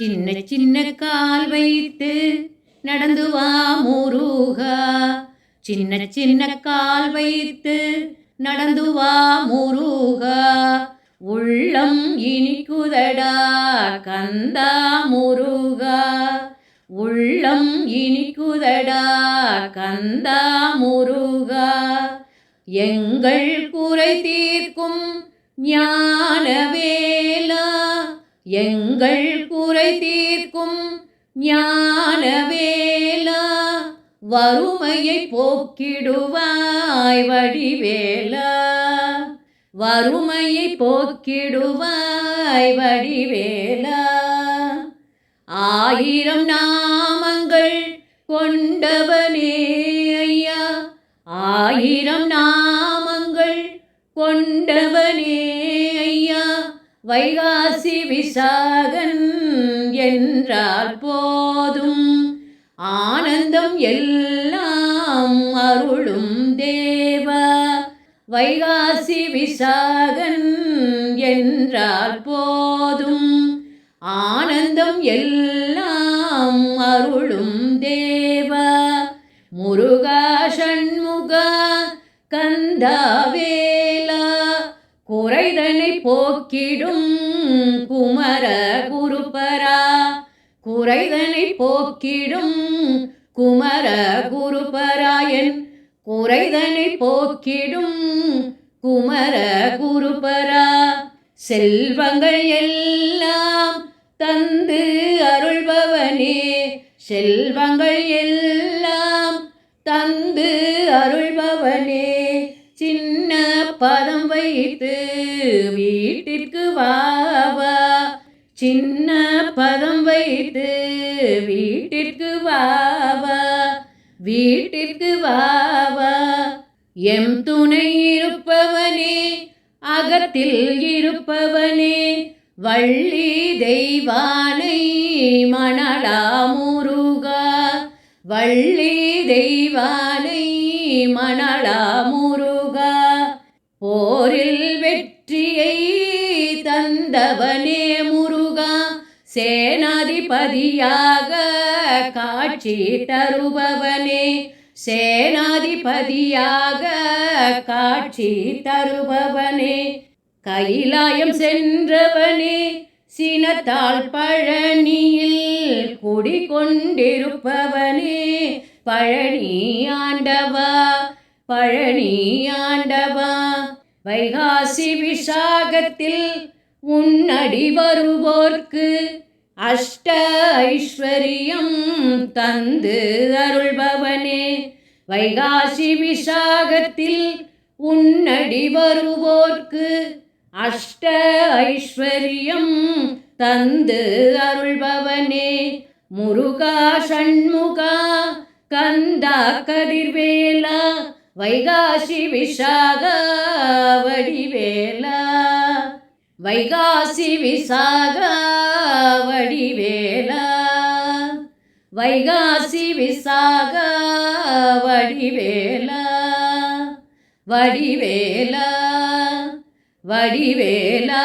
சின்ன சின்ன கால் வைத்து நடந்து வா முருகா. சின்ன சின்ன கால் வைத்து நடந்து வா முருகா. உள்ளம் இனிக்குதடா கந்தா முருகா. உள்ளம் இனிக்குதடா கந்தா முருகா. எங்கள் குறை தீர்க்கும் ஞானவே எங்கள் குறை தீர்க்கும் ஞானவேலா வறுமையை போக்கிடுவாய் வடிவேலா. வறுமையை போக்கிடுவாய் வடிவேலா. ஆயிரம் நாமங்கள் கொண்டவனே ஐயா ஆயிரம் வைகாசி விசாகன் என்றால் போதும். ஆனந்தம் எல்லாம் அருளும் தேவா. வைகாசி விசாகன் என்றால் போதும். ஆனந்தம் எல்லாம் போக்கிடும் குமர குருபரா. குறைதனை போக்கிடும் குமர குருபராயன் குறைதனை போக்கிடும் குமர குருபரா. செல்வங்கள் எல்லாம் தந்து அருள்பவனே. செல்வங்கள் எல்லாம் தந்து அருள்பவனே. சின்ன பதம் வைத்து சின்ன பதம் வைத்து வீட்டிற்கு வாவா வீட்டிற்கு வாவா எம் துணை இருப்பவனே அகத்தில் இருப்பவனே வள்ளி தெய்வானை மணலா முருகா. வள்ளி தெய்வானை மணலா முருகா. போரில் வெற்றியை தந்தவனே முருகா. சேனாதிபதியாக காட்சி தருபவனே. சேனாதிபதியாக காட்சி தருபவனே. கைலாயம் சென்றவனே சினத்தால் பழனியில் குடிகொண்டிருப்பவனே. பழனி ஆண்டவா பழனி ஆண்டவா. வைகாசி விசாகத்தில் உன்னடி வருவோர்க்கு அஷ்ட ஐஸ்வரியம் தந்து அருள்பவனே. வைகாசி விசாகத்தில் உன்னடி வருவோர்க்கு அஷ்ட ஐஸ்வரியம் தந்து அருள்பவனே. முருகா சண்முகா கந்தா கதிர்வேலா வைகாசி விஷாக வடிவேலா. வைகாசி விசாக வடிவேலா வைகாசி விசாக வடிவேலா வடிவேலா வடிவேலா